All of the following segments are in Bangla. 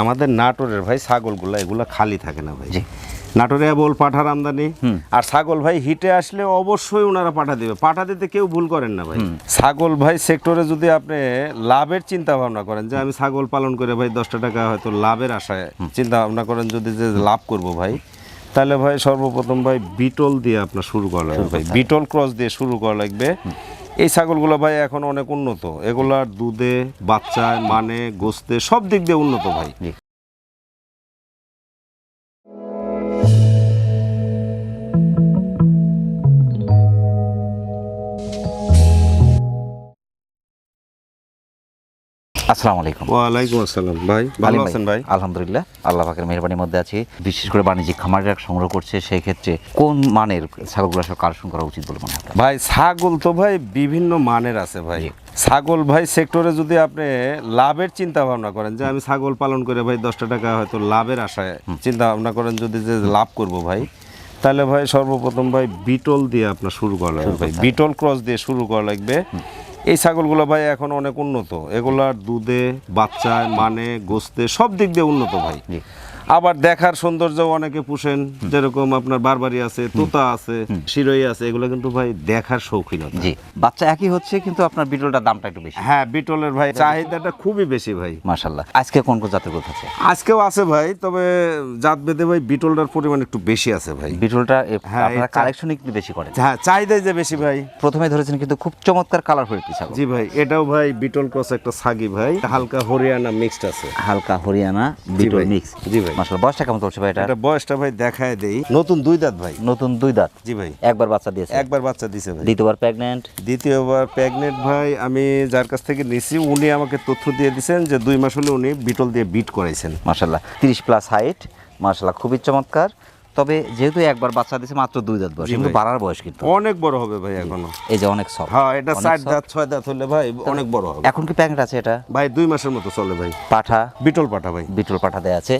আমাদের নাটোরের ভাই ছাগলগুলা এগুলা খালি থাকে না ভাই। নাটোরে বল পাঠার আমদানি আর ছাগল ভাই হিটে আসলে অবশ্যই ওনারা পাঠা দিবে। পাঠা দিতে কেউ ভুল করেন না ভাই। ছাগল ভাই সেক্টরে যদি আপনি লাভের চিন্তা ভাবনা করেন যে আমি ছাগল পালন করে ভাই দশটা টাকা হয়তো লাভের আশায় চিন্তা ভাবনা করেন যদি যে লাভ করব ভাই তাহলে ভাই সর্বপ্রথম ভাই বিটল দিয়ে আপনার শুরু করা লাগবে ভাই। বিটল ক্রস দিয়ে শুরু করা লাগবে। এই ছাগলগুলো ভাই এখন অনেক উন্নত। এগুলার দুধে, বাচ্চায় মানে গোস্তে, সব দিক দিয়ে উন্নত ভাই। আসসালামু আলাইকুম। ওয়ালাইকুম আসসালাম। ভাই ভালো আছেন ভাই? আলহামদুলিল্লাহ আল্লাহ পাকের মেহরবানির মধ্যে আছি। বিশেষ করে বাণিজ্যিক খামারিরা সংগ্রহ করছে সেই ক্ষেত্রে কোন মানের ছাগলগুলো আসলে কালেকশন করা উচিত বলে মনে হয় ভাই ছাগল তো ভাই বিভিন্ন মানের আছে ভাই। ছাগল ভাই সেক্টরে যদি আপনি লাভের চিন্তা ভাবনা করেন যে আমি ছাগল পালন করে ভাই দশটা টাকা হয়তো লাভের আশায় চিন্তা ভাবনা করেন যদি যে লাভ করব ভাই তাহলে ভাই সর্বপ্রথম ভাই বিটল দিয়ে আপনার শুরু করা লাগবে ভাই। বিটল ক্রস দিয়ে শুরু করা লাগবে। এই ছাগলগুলো ভাই এখন অনেক উন্নত এগুলার দুধে, বাচ্চায় মানে গোস্তে, সব দিক দিয়ে উন্নত ভাই। আবার দেখার সৌন্দর্য অনেকে পুষেন যেরকম আপনার বারবারি আছে তোতা আছে শিরোই আছে এগুলো কিন্তু ভাই দেখার শৌখিনতা জি। বাচ্চা একই হচ্ছে কিন্তু আপনার বিটলটার দামটা একটু বেশি। হ্যাঁ বিটলের ভাই চাহিদাটা খুবই বেশি ভাই। মাশাল্লাহ আজকে কোন কোন জাতের গ্রোথ আছে? আজকেও আছে ভাই তবে জাত বেঁধে ভাই বিটলটার পরিমাণ একটু বেশি আছে ভাই। বিটলটা হ্যাঁ, আপনারা কালেকশনই কিন্তু বেশি করেন। হ্যাঁ চাহিদাই যে বেশি ভাই। প্রথমে ধরেছেন কিন্তু খুব চমৎকার কালারফুল একটি ছাগল। জি ভাই এটাও ভাই বিটল ক্রস একটা সাগি ভাই হালকা হরিয়ানা মিক্সড আছে। হালকা হরিয়ানা বিটল মিক্স জি ভাই। বয়সটা কেমন চলছে ভাই এটা? এটা বয়সটা ভাই দেখায় দেই। নতুন দুই দাঁত ভাই। নতুন দুই দাঁত। জি ভাই। একবার বাচ্চা দিয়েছে। একবার বাচ্চা দিছে ভাই। দ্বিতীয়বার প্রেগনেন্ট দ্বিতীয়বার প্রেগনেন্ট ভাই আমি যার কাছ থেকে নিছি উনি আমাকে তথ্য দিয়ে দিয়েছেন যে দুই মাস হলে উনি বিটল দিয়ে বিট করাইছেন। তিরিশ প্লাস হাইট খুবই চমৎকার। তবে যেহেতু একবার বাচ্চা দিয়েছে মাত্র দুই দাঁত বয়স। কিন্তু। বাড়ার বয়স কিন্তু। অনেক বড় হবে ভাই এখনও। এই যে অনেক সব হ্যাঁ এটা চার দাঁত ছয় দাঁত হলে ভাই অনেক বড় হবে। এখন কি প্যাকেট আছে এটা? ভাই দুই মাসের মতো চলে ভাই। পাঠা? বিটল পাঠা ভাই। বিটল পাঠা দেয়া আছে।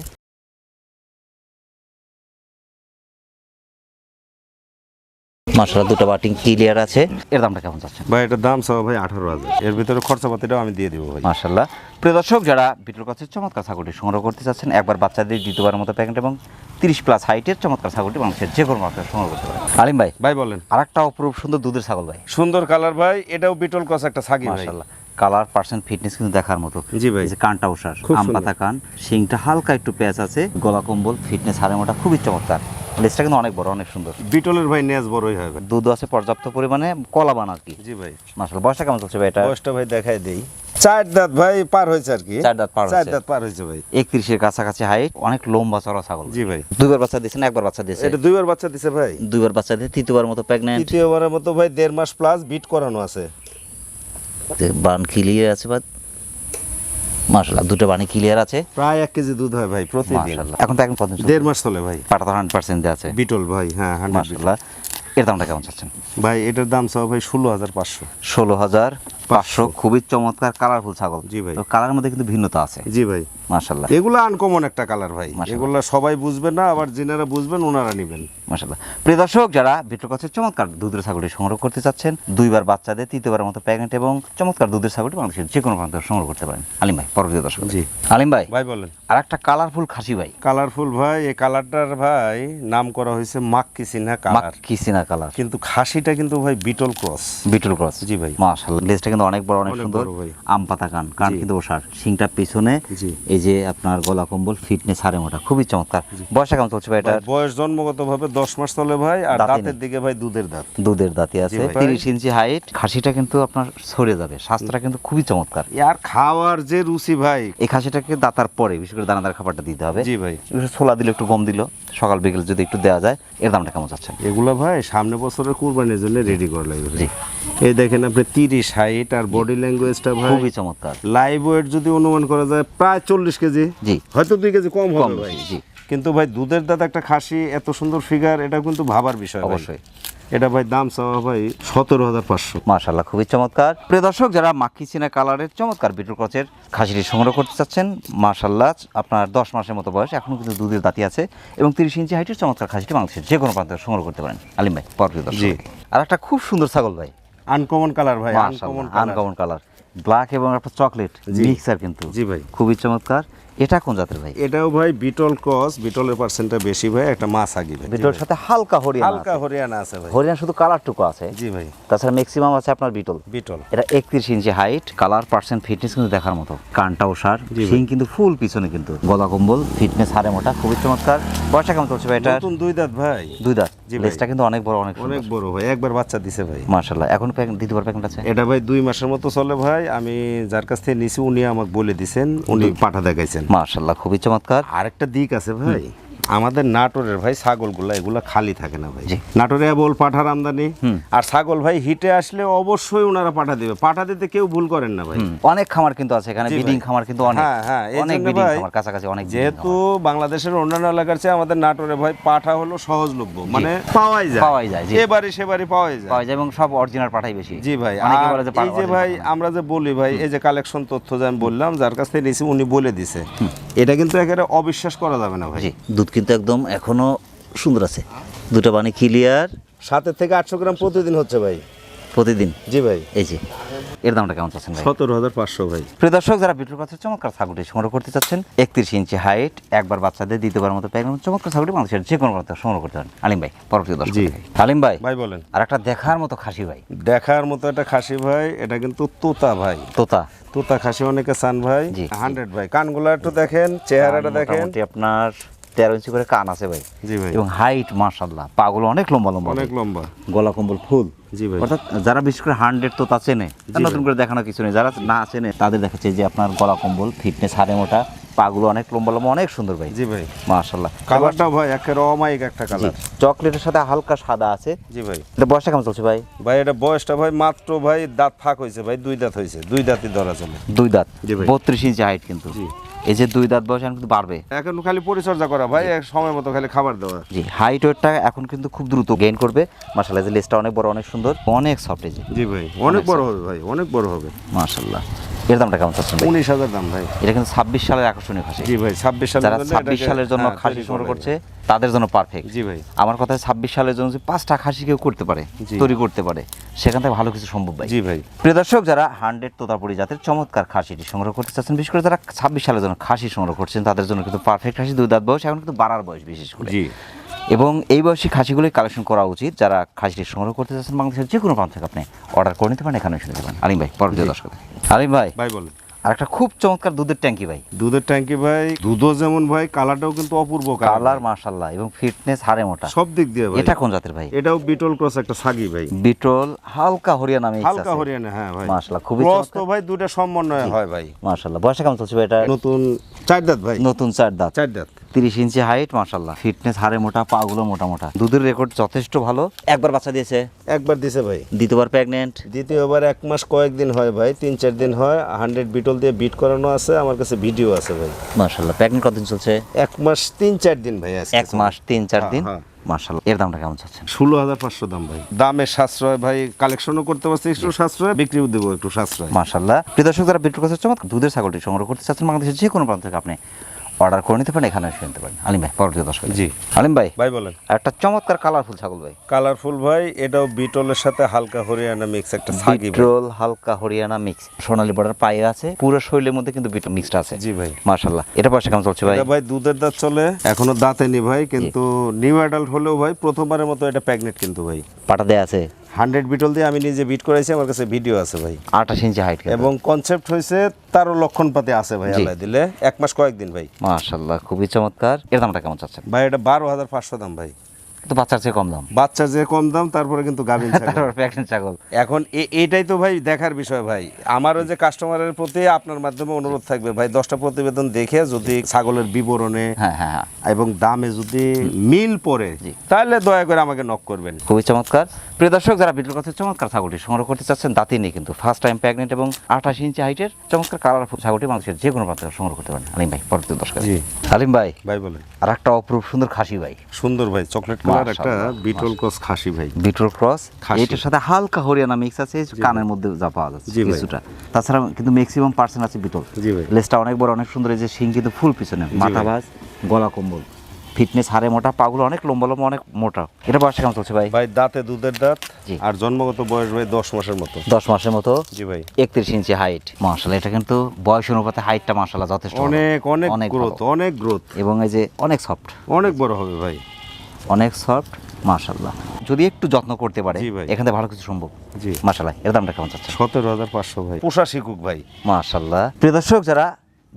মাশাল্লাহ দুটো বাটিং ক্লিয়ার আছে। এর দামটা কেমন চাচ্ছেন? ভাই এটার দাম সব ভাই আঠারো হাজার। এর ভিতরে খরচাপাতিটাও আমি দিয়ে দিব ভাই। মাশাল্লাহ প্রিয় দর্শক যারা বিটল কাছে চমৎকার ছাগলটি সংগ্রহ করতে চাচ্ছেন একবার বাচ্চাদের দ্বিতীয়বার মতো প্যাকেট এবং তিরিশ প্লাস হাইটের চমৎকার ছাগলটি মানুষের যে কোনো মাত্রায় সংগ্রহ করতে পারেন। আলিম ভাই ভাই বলেন। আর একটা অপরূপ সুন্দর দুধের ছাগল ভাই। সুন্দর কালার ভাই এটাও বিটল কস একটা ভাই। মাশাল্লাহ কালার পার্সেন্ট ফিটনেস কিন্তু দেখার মতো। জি ভাই। যে কানটা ওষার আম পাতা কান শিংটা হালকা একটু পেঁয়াজ আছে গলা কম্বল ফিটনেস হাড়ে মোটা খুবই চমৎকার। লেজটা কিন্তু অনেক বড় অনেক সুন্দর। বিটলের ভাই নেজ বড়ই হবে। দুধ আছে পর্যাপ্ত পরিমাণে কলা বান আর কি। জি ভাই। মাসাল বয়সটা কেমন চলছে ভাই এটা? বয়সটা ভাই দেখাই দেই। চার দাঁত ভাই পার হয়েছে আর কি। চার দাঁত পার চার দাঁত পার হয়েছে ভাই। একত্রিশের কাছাকাছি হাইট অনেক লম্বা চড়া ছাগল। জি ভাই। দুইবার বাচ্চা দিয়েছেন একবার বাচ্চা দিয়েছে? এটা দুইবার বাচ্চা দিছে ভাই। দুইবার বাচ্চা দিয়ে তৃতীয়বার মতো প্রেগনেন্ট তৃতীয়বারের মতো ভাই দেড় মাস প্লাস বিট করানো আছে। বান ক্লিয়ার আছে বা মাসাল্লাহ দুটো বানি ক্লিয়ার আছে। প্রায় এক কেজি দুধ হয় ভাই প্রতিদিন। এখন তো এখন পর্যন্ত দেড় মাস চলে ভাই। পাটা তো হান্ড্রেড পার্সেন্ট আছে। বিটল ভাই হ্যাঁ মাসাল্লাহ এর দামটা কেমন চাচ্ছেন? ভাই এটার দাম চাও ভাই ষোলো হাজার পাঁচশো। ষোলো হাজার পাঁচশো। খুবই চমৎকার কালারফুল ছাগল। জি ভাই। তো কালারের মধ্যে কিন্তু ভিন্নতা আছে। জি ভাই। মাসাল্লাহ এগুলো আনকমন একটা কালার ভাই। এগুলো সবাই বুঝবেন না আবার যিনারা বুঝবেন ওনারা নেবেন। মাসাল্লাহ প্রিয় দর্শক যারা বিটল কাছের চমৎকার দুধের ছাগলটি সংগ্রহ করতে চাচ্ছেন দুইবার বাচ্চাদের তৃতীয়বারের মতো প্যাকেট এবং চমৎকার দুধের ছাগলটি বাংলাদেশের যে কোনো প্রান্ত সংগ্রহ করতে পারেন। আলিম ভাই পরবর্তী দর্শক। জি। আলিম ভাই ভাই বলেন। আর একটা কালারফুল খাসি ভাই। কালারফুল ভাই এই কালারটার ভাই নাম করা হয়েছে মাক্কি সিনহা কালার কিসিনা কালার কিন্তু খাসিটা কিন্তু ভাই বিটল ক্রস। বিটল ক্রস। জি ভাই। মাশাআল্লাহ। লেজটা কিন্তু অনেক বড় অনেক সুন্দর আম পাতা কান কান কিন্তু ওষার। শিংটা পিছনে এই যে আপনার গলা কম্বল ফিটনেস হারে মোটা খুবই চমৎকার। বয়সটা কেমন চলছে ভাই এটা বয়স জন্মগত ভাবে দশ মাস চলে ভাই আর দাঁতের দিকে ভাই দুধের দাঁত। দুধের দাঁতি আছে। জি ভাই। তিরিশ ইঞ্চি হাইট খাসিটা কিন্তু আপনার সরে যাবে। স্বাস্থ্যটা কিন্তু খুবই চমৎকার। আর খাওয়ার যে রুচি ভাই। এই খাসিটাকে দাতার পরে বিশেষ করে দানাদার খাবারটা দিতে হবে। জি ভাই। ছোলা দিলে একটু কম দিল সকাল বিকেল যদি একটু দেওয়া যায় এর দামটা কেমন চাচ্ছেন? এগুলো ভাই সামনে বছরের কুরবানির জন্য রেডি করা লাগবে। এই দেখেন আপনি তিরিশ হাইট আর বডি ল্যাঙ্গুয়েজটা ভাই খুবই চমৎকার। লাইভ ওয়েট যদি অনুমান করা যায় প্রায় চল্লিশ কেজি। জি। হয়তো দুই কেজি কম হবে ভাই। জি। কিন্তু ভাই দুধের দাঁত একটা খাসি এত সুন্দর ফিগার এটা কিন্তু ভাবার বিষয় অবশ্যই। এটা ভাই দাম চাওয়া ভাই সতেরো হাজার পাঁচশো। মাশাল্লাহ খুবই চমৎকার। প্রিয় দর্শক যারা মাক্কি চিনা কালারের চমৎকার বিটল ক্রচের খাসিটি সংগ্রহ করতে চাচ্ছেন মাশাল্লাহ আপনার দশ মাসের মতো বয়স এখনও কিন্তু দুধের দাঁতি আছে এবং তিরিশ ইঞ্চি হাইটের চমৎকার খাসিটি বাংলাদেশের যে কোনো প্রান্তে সংগ্রহ করতে পারেন। আলিম ভাই পরবর্তী দর্শক। জি। আর একটা খুব সুন্দর ছাগল ভাই আনকমন কালার ভাই আনকমন আনকমন কালার ব্ল্যাক এবং একটা চকলেট। মিক্সার কিন্তু জি ভাই। খুবই চমৎকার এটা কোন জাতের ভাই? এটাও ভাই বিটল ক্রস বিটলের পার্সেন্টটা বেশি ভাই একটা মাছ আগি ভাই। বিটলের সাথে হালকা হরিয়ানা হালকা হরিয়ানা আছে ভাই। হরিয়ানা শুধু কালারটুকু আছে? জি ভাই। তাছাড়া ম্যাক্সিমাম আছে আপনার বিটল। বিটল। এটা একত্রিশ inch height colour percent fitness কিন্তু দেখার মতো। কানটাও সার ভাই। কিন্তু ফুল পিছনে কিন্তু। গলা কম্বল ফিটনেস হারে মোটা খুবই চমৎকার। বয়সটা কেমন চলছে ভাই এটা নতুন দুই দাঁত ভাই। দুই দাঁত। জি ভাই। লেজটা কিন্তু অনেক বড় অনেক অনেক বড় ভাই একবার বাচ্চা দিছে ভাই। মার্শাল্লাহ এখন দ্বিতীয়বার প্যাকেট আছে? এটা ভাই দুই মাসের মতো চলে ভাই। আমি যার কাছ থেকে নিছি উনি আমাকে বলে দিছেন উনি পাঠা দেখাইছেন। মার্শাল্লাহ খুবই চমৎকার। আরেকটা দিক আছে ভাই আমাদের নাটোরের ভাই ছাগলগুলা এগুলা খালি থাকে না ভাই। নাটোরে বল পাঠার আমদানি আর ছাগল ভাই হিটে আসলে অবশ্যই ওনারা পাঠা দিবে। পাঠা দিতে কেউ ভুল করেন না ভাই। অনেক খামার কিন্তু আছে এখানে। বিডিং খামার কিন্তু অনেক। হ্যাঁ, হ্যাঁ, অনেক বিডিং খামার কাছাকাছি অনেক যেহেতু বাংলাদেশের অন্যান্য এলাকার চেয়ে আমাদের নাটোরে ভাই পাঠা হলো সহজলভ্য মানে পাওয়াই যায়। পাওয়াই যায়, জি। এবারে সেবারে পাওয়াই যায়। পাওয়া যায় এবং সব অরিজিনাল পাঠাই বেশি। জি ভাই অনেকে বলে যে এই যে ভাই আমরা যে বলি ভাই এই যে কালেকশন তথ্য যে আমি বললাম যার কাছ থেকে নিয়েছি উনি বলে দিছে। এটা কিন্তু একেবারে অবিশ্বাস করা যাবে না ভাই। দুধ কিন্তু একদম এখনও সুন্দর আছে। দুটো পানি ক্লিয়ার সাতের থেকে আটশো গ্রাম প্রতিদিন হচ্ছে ভাই। প্রতিদিন? জি ভাই। এই যে এর দামটা কেমন চাচ্ছেন ভাই? সতেরো হাজার পাঁচশো ভাই। প্রিয় দর্শক যারা বিটুর কাছে চমৎকার ছাগলটি সংগ্রহ করতে চাচ্ছেন একত্রিশ ইঞ্চি হাইট একবার বাচ্চাদের দ্বিতীয়বার মতো প্যাকেট চমৎকার ছাগলটি মানুষের যে কোনো প্রান্তে সংগ্রহ করতে পারেন। আলিম ভাই পরবর্তী দর্শক জি। আলিম ভাই ভাই বলেন। আর একটা দেখার মতো খাসি ভাই। দেখার মতো একটা খাসি ভাই এটা কিন্তু তোতা ভাই। তোতা। তোতা খাসি অনেকে চান ভাই। হান্ড্রেড ভাই। কানগুলা একটু দেখেন চেহারাটা দেখেন। আপনার তেরো ইঞ্চি করে কান আছে ভাই। জি ভাই। এবং হাইট মার্শাল্লাহ পাগুলো অনেক লম্বা লম্বা অনেক লম্বা। গলা কম্বল ফুল। জি ভাই। অর্থাৎ যারা বিশেষ করে হান্ড্রেড তো তা চেনে নতুন করে দেখানো কিছু নেই। যারা না চেনে তাদের দেখাচ্ছে যে আপনার গলা কম্বল ফিটনেস হাড়ে মোটা পাগুলো অনেক লম্বা লম্বা অনেক সুন্দর ভাই। জি ভাই। মার্শাল্লাহ কালারটা ভাই একেবারে অমায়িক একটা কালার চকলেটের সাথে হালকা সাদা আছে। জি ভাই। এটা বয়সটা কেমন চলছে ভাই? ভাই এটা বয়সটা ভাই মাত্র ভাই দাঁত ফাঁক হয়েছে ভাই দুই দাঁত হয়েছে দুই দাঁতই ধরা চলে। দুই দাঁত। জি ভাই। বত্রিশ ইঞ্চি হাইট কিন্তু। জি। এই যে দুই দাঁত বয়স এখন কিন্তু বাড়বে। এখন খালি পরিচর্যা করা ভাই এক সময় মতো খালি খাবার দেওয়া। জি হাইট ওয়েটটা এখন কিন্তু খুব দ্রুত গেইন করবে। মার্শাল্লাহ যে লেসটা অনেক বড় অনেক সুন্দর অনেক সফট এই জি ভাই অনেক বড় হবে ভাই অনেক বড় হবে। মার্শাল্লাহ এর দামটা কেমন চাচ্ছেন উনিশ হাজার দাম ভাই। এটা কিন্তু ছাব্বিশ সালের আকর্ষণীয় খাসি। জি ভাই ছাব্বিশ সালের যারা জন্য ছাব্বিশ সালের জন্য হ্যাঁ, খাসি সংগ্রহ করছে তাদের জন্য পারফেক্ট জি ভাই। আমার কথা ছাব্বিশ সালের জন্য পাঁচটা খাসি কেউ করতে পারে তৈরি করতে পারে সেখান থেকে ভালো কিছু সম্ভব ভাই। জি ভাই। প্রিয় দর্শক যারা হান্ড্রেড তোতাপুরি জাতের চমৎকার খাসিটি সংগ্রহ করতে চাচ্ছেন বিশেষ করে যারা ছাব্বিশ সালের জন্য খাসি সংগ্রহ করছেন তাদের জন্য কিন্তু পারফেক্ট খাসি দুই দাঁত বয়স এখন কিন্তু বাড়ার বয়স বিশেষ করে। জি। এবং এই বয়সী খাসিগুলোই কালেকশন করা উচিত। যারা খাসিটি সংগ্রহ করতে চাচ্ছেন বাংলাদেশের যে কোনো প্রান্ত থেকে আপনি অর্ডার করে নিতে পারেন এখানে শুনে দেবেন আলিম ভাই পরবর্তী দর্শক। আলিম ভাই ভাই বলেন। আর একটা খুব চমৎকার দুধের ট্যাঙ্কি ভাই। দুধের ট্যাঙ্কি ভাই দুধও যেমন ভাই কালারটাও কিন্তু অপূর্ব কালার। মার্শাল্লাহ এবং ফিটনেস হারে মোটা। সব দিক দিয়ে ভাই। এটা কোন জাতের ভাই? এটাও বিটল ক্রস একটা সাগি ভাই। বিটল হালকা হরিয়ানা মিক্স হালকা হরিয়ানা হ্যাঁ ভাই। মাশাআল্লাহ, খুবই ক্রস তো ভাই দুটা সমন্বয় হয় ভাই। মার্শাল্লাহ বয়সে কেমন চলছে ভাই এটা? নতুন চার দাঁত ভাই। নতুন চার দাঁত। চার দাঁত। তিরিশ ইঞ্চি হাইট মার্শাল্লাহ ফিটনেস হারে মোটা পাগুলো মোটা মোটা। দুধের রেকর্ড যথেষ্ট ভালো। একবার বাচ্চা দিয়েছে? একবার দিছে ভাই। দ্বিতীয়বার প্রেগনেন্ট দ্বিতীয়বার এক মাস কয়েকদিন হয় ভাই তিন চার দিন হয়। হান্ড্রেড বিটল দিয়ে বিট করানো আছে আমার কাছে ভিডিও আছে ভাই। মার্শাল্লাহ প্রেগনেন্ট কতদিন চলছে? এক মাস তিন চার দিন ভাই এক মাস তিন চার হ্যাঁ, দিন? হ্যাঁ। মার্শাল্লাহ এর দামটা কেমন চাচ্ছেন? ষোলো হাজার পাঁচশো দাম ভাই। দামের সাশ্রয় ভাই কালেকশনও করতে পারছি একটু সাশ্রয় বিক্রিও দেবো একটু সাশ্রয়। মার্শাল্লাহ প্রিয় দর্শক যারা দুধের ছাগলটি সংগ্রহ করতে চাচ্ছেন বাংলাদেশের যে কোনো প্রান্ত থেকে আপনি অর্ডার করে নিতে পারেন এখানে এসে নিতে পারেন। আলিম ভাই পরবর্তী দর্শক জি। আলিম ভাই ভাই বলেন। একটা চমৎকার কালারফুল ছাগল ভাই। কালারফুল ভাই এটাও বিটলের সাথে হালকা হরিয়ানা মিক্স একটা সাগি ভাই। বিট্রোল হালকা হরিয়ানা মিক্স সোনালী বর্ডার পায়ে আছে পুরো শরীরের মধ্যে কিন্তু বিটল মিক্সড আছে। জি ভাই। মার্শাল্লাহ এটা পয়সা কেমন চলছে ভাই? ভাই দুধের দাঁত চলে এখনও দাঁতে নি ভাই কিন্তু নিউ অ্যাডাল্ট হলেও ভাই প্রথমবারের মতো এটা প্যাগনেট কিন্তু ভাই। পাটা দেয়া আছে? হান্ড্রেড বিটল দিয়ে আমি নিজে বিট করেছি আমার কাছে ভিডিও আছে ভাই। আঠাশ ইঞ্চি হাইট এবং কনসেপ্ট হয়েছে তারও লক্ষণ পাতে আছে ভাই। আল্লাহ দিলে। এক মাস কয়েকদিন ভাই। মাসাল্লাহ খুবই চমৎকার। এর দামটা কেমন চাচ্ছেন? ভাই এটা বারো হাজার পাঁচশো দাম ভাই। কিন্তু বাচ্চার চেয়ে কম দাম। বাচ্চা যে কম দাম তারপরে কিন্তু গাভিন ছাগল। তারপর প্রেগনেন্ট ছাগল। এখন এ- এইটাই তো ভাই দেখার বিষয় ভাই। আমারও যে কাস্টমারের প্রতি আপনার মাধ্যমে অনুরোধ থাকবে ভাই দশটা প্রতিবেদন দেখে যদি ছাগলের বিবরণে হ্যাঁ হ্যাঁ হ্যাঁ। এবং দামে যদি মিল পড়ে তাহলে দয়া করে আমাকে নক করবেন। খুবই চমৎকার। প্রিয় দর্শক যারা বিটুল কথা চমৎকার ছাগলটি সংগ্রহ করতে চাচ্ছেন দাঁতই নেই কিন্তু। ফার্স্ট টাইম প্রেগনেন্ট এবং আঠাশ ইঞ্চি হাইটের চমৎকার কালারফুল ছাগলটি মানুষের যে কোনো প্রান্ত সংগ্রহ করতে পারেন। আলিম ভাই পরবর্তী দর্শক। জি। আলিম ভাই। ভাই বলেন। আর একটা অপরূপ সুন্দর খাসি ভাই। সুন্দর ভাই চকলেট কালার একটা বিটল ক্রস খাসি ভাই। বিটল ক্রস এটার সাথে হালকা হরিয়ানা মিক্স আছে কানের মধ্যে যা পাওয়া যাচ্ছে কিছুটা। তাছাড়া কিন্তু ম্যাক্সিমাম পার্সেন্ট আছে বিটল। জি ভাই। লেজটা অনেক বড় অনেক সুন্দর এই যে শিং কিন্তু ফুল পিছনে মাথা ভাঁজ গলা কম্বল। ফিটনেস হারে মোটা পাগুলো অনেক লম্বা লম্বা অনেক মোটা। এটা বয়সটা কেমন চলছে ভাই? ভাই দাঁতে দুধের দাঁত আর জন্মগত বয়স ভাই দশ মাসের মতো। দশ মাসের মতো? জি ভাই। একত্রিশ ইঞ্চি হাইট মার্শাল্লাহ এটা কিন্তু বয়স অনুপাতে হাইটটা মার্শাল্লাহ যথেষ্ট অনেক অনেক অনেক গ্রোথ অনেক গ্রোথ এবং এই যে অনেক সফট অনেক বড় হবে ভাই। অনেক সফট মার্শাল্লাহ যদি একটু যত্ন করতে পারে। এখান থেকে ভালো কিছু সম্ভব। জি। মার্শাল্লাহ এর দামটা কেমন চাচ্ছে সতেরো হাজার পাঁচশো ভাই। পোষা শিখুক ভাই। মার্শাল্লাহ প্রিয় দর্শক যারা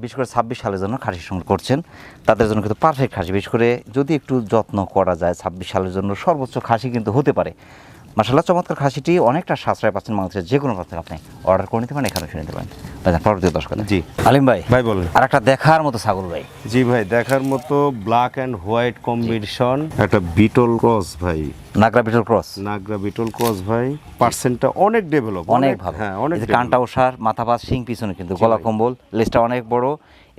বিশেষ করে ছাব্বিশ সালের জন্য খাসি সংগ্রহ করছেন, তাদের জন্য কিন্তু পারফেক্ট খাসি। বিশেষ করে যদি একটু যত্ন করা যায়, ছাব্বিশ সালের জন্য সর্বোচ্চ খাসি কিন্তু হতে পারে। মার্শাল্লাহ চমৎকার খাসিটি অনেকটা সাশ্রয় পাচ্ছেন বাংলাদেশের যে কোনো প্রান্ত। আপনি অর্ডার করে নিতে পারেন এখানে শুনে নিতে পারেন। ভাইজান, পরবর্তী দর্শক জি। আলিম ভাই ভাই বলুন। আর একটা দেখার মতো ছাগল ভাই। জি ভাই দেখার মতো ব্ল্যাক অ্যান্ড হোয়াইট কম্বিনেশন একটা বিটল ক্রস ভাই। নাগরা বিটল ক্রস নাগরা বিটল ক্রস ভাই। পার্সেন্টটা অনেক ডেভেলপ অনেক ভালো। হ্যাঁ অনেক কানটা ওষার মাথা পাশ শিং পিছনে কিন্তু গলা কম্বল লেজটা অনেক বড়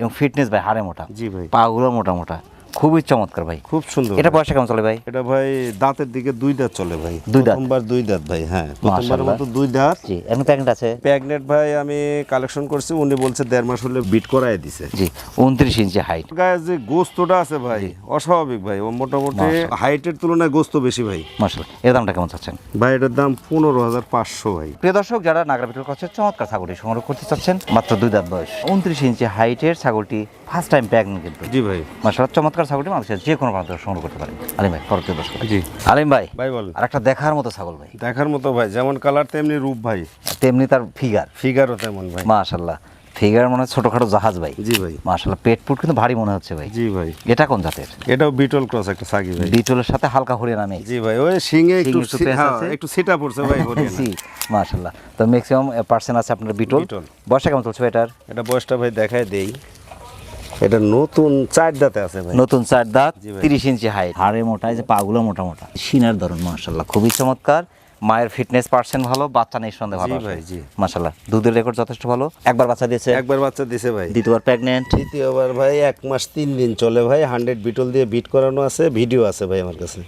এবং ফিটনেস ভাই হাড়ে মোটা। জি ভাই। পাগুলো মোটা মোটা। খুবই চমৎকার ভাই। খুব সুন্দর এটা বয়সটা কেমন চলে ভাই? এটা ভাই দাঁতের দিকে দুই দাঁত চলে ভাই। দুই দাঁত? প্রথমবার দুই দাঁত ভাই হ্যাঁ। মাশাআল্লাহ। মতো দুই দাঁত। জি এখন প্যাকেট আছে? প্যাগনেট ভাই আমি কালেকশন করছি উনি বলছে দেড় মাস হলে বিট করাই দিছে। জি উনত্রিশ ইঞ্চি হাইট গায়ে যে গোস্তটা আছে ভাই অস্বাভাবিক ভাই ও মোটামুটি হাইটের তুলনায় গোস্ত বেশি ভাই। মাসাল এর দামটা কেমন চাচ্ছেন? ভাই এটার দাম পনেরো হাজার পাঁচশো ভাই। প্রিয় দর্শক যারা নাগরা বিটল কাছে চমৎকার ছাগলটি সংগ্রহ করতে চাচ্ছেন। মাত্র দুই দাঁত বয়স। উনত্রিশ ইঞ্চি হাইটের ছাগলটি ফার্স্ট টাইম প্যাগনেট কিন্তু। জি ভাই। মাসাল চমৎকার ছাগলটি মানুষের যে কোনো প্রান্ত সংগ্রহ করতে পারেন। আলিম ভাই পরবর্তী দর্শক জি। আলিম ভাই ভাই বলেন। আর একটা দেখার মতো ছাগল ভাই। দেখার মতো ভাই যেমন কালার তেমনি রূপ ভাই। তেমনি তার ফিগার ফিগারও তেমন ভাই। মাশাল্লাহ ফিগার মনে ছোটখাটো জাহাজ ভাই। জি ভাই। মাশাল্লাহ পেট পুট কিন্তু ভারী মনে হচ্ছে ভাই। জি ভাই। এটা কোন জাতের? এটাও বিটল ক্রস একটা সাকি ভাই। বিটলের সাথে হালকা হরিয়ানা নেই জি ভাই ওই শিঙে একটু হ্যাঁ, একটু সেটা পড়ছে ভাই হরিয়ানা। জি মাশাল্লাহ তো ম্যাক্সিমাম পার্সেন্ট আছে আপনার বিটল বিটল। বয়সটা কেমন চলছে এটার? এটা বয়সটা ভাই দেখায় দেই। এটা নতুন চার দাঁতে আছে ভাই। নতুন চার দাঁত। তিরিশ ইঞ্চি হাইট হাড়ে মোটা এই যে পাগুলো মোটা মোটা সিনার ধরন মাশাল্লাহ খুবই চমৎকার। মায়ের ফিটনেস পার্সেন্ট ভালো বাচ্চা নেই সন্দেহ ভালো ভাই, জি। মাশাআল্লাহ দুধের রেকর্ড যথেষ্ট ভালো। একবার বাচ্চা দিয়েছে। একবার বাচ্চা দিছে ভাই। দ্বিতীয়বার প্রেগনেন্ট তৃতীয়বার ভাই এক মাস তিন দিন চলে ভাই হান্ড্রেড বিটল দিয়ে বিট করানো আছে ভিডিও আছে ভাই আমার কাছে।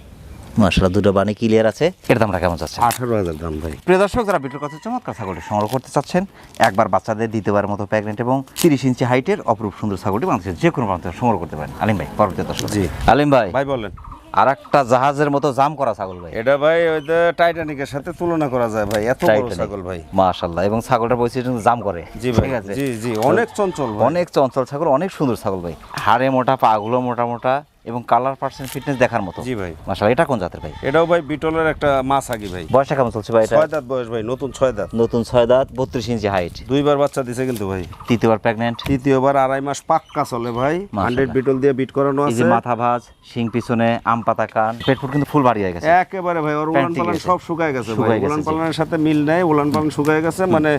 দুটো বানি ক্লিয়ার আছে। এর দামটা কেমন যাচ্ছে আঠারো হাজার দাম ভাই। প্রিয় দর্শক যারা বিটুর কথা চমৎকার ছাগলটি সংগ্রহ করতে চাচ্ছেন একবার বাচ্চাদের দ্বিতীয়বার মতো প্রেগনেন্ট এবং তিরিশ ইঞ্চি হাইটের অপরূপ সুন্দর ছাগলটি বাংলাদেশের যে কোনো প্রান্ত সংগ্রহ করতে পারেন। আলিম ভাই পরবর্তী দর্শক। জি। আলিম ভাই ভাই বলেন। আর একটা জাহাজের মতো জাম করা ছাগল ভাই। এটা ভাই ওই যে টাইটানিকের সাথে তুলনা করা যায় ভাই এত বড় ছাগল ভাই। মাশাল্লাহ এবং ছাগলটার বৈশিষ্ট্য জাম করে। জি ভাই ঠিক আছে? জি জি অনেক চঞ্চল অনেক চঞ্চল ছাগল অনেক সুন্দর ছাগল ভাই। হাড়ে মোটা পাগুলো মোটা মোটা এবং কালার পার্সেন্ট ফিটনেস দেখার মতো। জি ভাই। মাশাল্লাহ এটা কোন জাতের ভাই? এটাও ভাই বিটলের একটা মাছ আগে ভাই। বয়স কেমন চলছে ভাই এটা? ছয় দাঁত বয়স ভাই নতুন ছয় দাঁত। নতুন ছয় দাঁত বত্রিশ ইঞ্চি হাইট দুইবার বাচ্চা দিছে কিন্তু ভাই। তৃতীয়বার প্রেগনেন্ট তৃতীয়বার আড়াই মাস পাক্কা চলে ভাই। মাশাআল্লাহ। হান্ড্রেড বিটল দিয়ে বিট করানো এই যে আছে। মাথা ভাঁজ শিং পিছনে আম পাতা কান পেট ফুট কিন্তু ফুল বাড়ি হয়ে গেছে। একেবারে ভাই ওর উলান পালান সব শুকায় গেছে ভাই। উলান। পালানের সাথে মিল নাই উলান পালান শুকায় গেছে মানে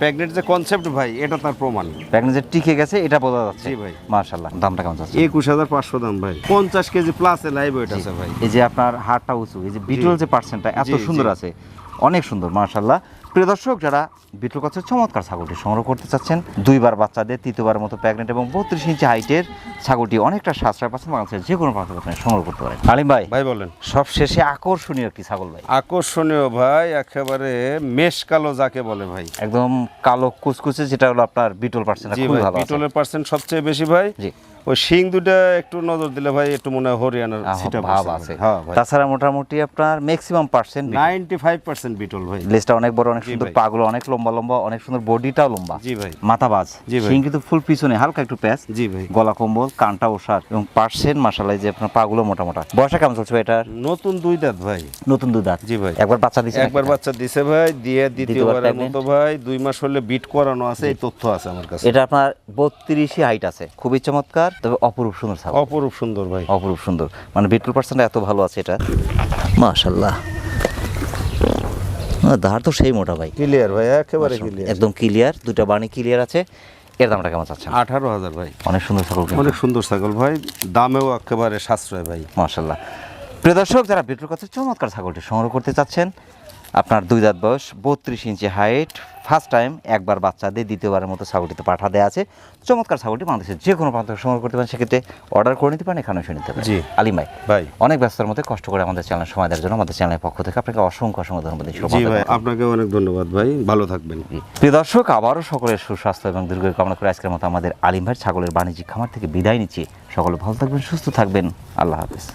প্রেগনেন্ট যে কনসেপ্ট ভাই এটা তার প্রমাণ। যে টিকে গেছে এটা বোঝা যাচ্ছে। জি ভাই। মার্শাল্লাহ দামটা কেমন যাচ্ছে একুশ হাজার পাঁচশো দাম ভাই? পঞ্চাশ কেজি প্লাস লাইভ ওয়েট আছে ভাই। এই যে আপনার হাড়টা উঁচু এই যে বিটল যে পার্সেন্টটা এত সুন্দর আছে অনেক সুন্দর মার্শাল্লাহ প্রিয় দর্শক যারা বিটল কাছের চমৎকার ছাগলটি সংগ্রহ করতে চাচ্ছেন দুইবার বাচ্চাদের তৃতীয়বার মতো প্রেগনেন্ট এবং বত্রিশ ইঞ্চি হাইটের ছাগলটি অনেকটা সাশ্রয় পাচ্ছেন বাংলাদেশের যে কোনো প্রান্ত সংগ্রহ করতে পারেন। আলিম ভাই ভাই বলেন। সবশেষে আকর্ষণীয় একটি ছাগল ভাই। আকর্ষণীয় ভাই একেবারে মেষ কালো যাকে বলে ভাই। একদম কালো কুচকুচে যেটা হলো আপনার বিটল পার্সেন্ট বিটলের পার্সেন্ট সবচেয়ে বেশি ভাই। জি। ওই শিং দুটা একটু নজর দিলে ভাই একটু মনে হয় হরিয়ানার সিটা ভাব আছে। হ্যাঁ তাছাড়া মোটামুটি আপনার maximum percent ninety five percent Beetal ভাই। লিস্টটা অনেক বড় অনেক সুন্দর। পাগুলো অনেক লম্বা লম্বা অনেক সুন্দর বডিটাও লম্বা। জি ভাই। মাথা বাজ জি ভাই। কিন্তু ফুল পিছনে হালকা একটু প্যাচ। জি ভাই। গলা কম্বল কানটা ওষার এবং পার্সেন্ট মাসালাই যে আপনার পাগুলো মোটা মোটা বয়সটা কেমন চলছে এটার? নতুন দুই দাঁত ভাই। নতুন দুধ দাঁত। জি ভাই। একবার বাচ্চা দিচ্ছে একবার বাচ্চা দিছে ভাই দিয়ে দ্বিতীয়বারের? মতো ভাই দুই মাস হলে বিট করানো আছে এই তথ্য আছে আমার কাছে। এটা আপনার বত্রিশই হাইট আছে। খুবই চমৎকার তবে অপরূপ সুন্দর অপরূপ সুন্দর ভাই। অপরূপ সুন্দর। মানে বিটল পার্সেন্ট এত ভালো আছে এটা। মাশাল্লাহ ধার তো সেই মোটা ভাই। ক্লিয়ার ভাই একেবারে ক্লিয়ার একদম ক্লিয়ার দুটো বাণী ক্লিয়ার আছে। এর দামটা কেমন চাচ্ছেন? আঠারো হাজার ভাই। অনেক সুন্দর ছাগল অনেক সুন্দর ছাগল ভাই দামেও একেবারে সাশ্রয় ভাই। মাশাল্লাহ প্রিয় দর্শক যারা বিটুর কাছে চমৎকার ছাগলটি সংগ্রহ করতে চাচ্ছেন। আপনার দুই দাঁত বয়স বত্রিশ ইঞ্চি হাইট ফার্স্ট টাইম একবার বাচ্চা দিয়ে দ্বিতীয়বারের মতো ছাগলটিতে পাঠা দেওয়া আছে। চমৎকার ছাগলটি বাংলাদেশের যে কোনো প্রান্ত সংগ্রহ করতে পারেন সেক্ষেত্রে অর্ডার করে নিতে পারেন এখানে এসে নিতে পারেন। জি। আলিম ভাই ভাই। অনেক ব্যস্ততার মধ্যে কষ্ট করে আমাদের চ্যানেল সময় দেওয়ার জন্য আমাদের চ্যানেলের পক্ষ থেকে আপনাকে অসংখ্য অসংখ্য ধন্যবাদ জি ভাই আপনাকে অনেক ধন্যবাদ ভাই ভালো থাকবেন। প্রিয় দর্শক আবারও সকলের সুস্বাস্থ্য এবং দীর্ঘ কামনা করে আজকের মতো আমাদের আলিম ভাই ছাগলের বাণিজ্যিক খামার থেকে বিদায় নিচ্ছি। সকলে ভালো থাকবেন সুস্থ থাকবেন। আল্লাহ হাফিজ।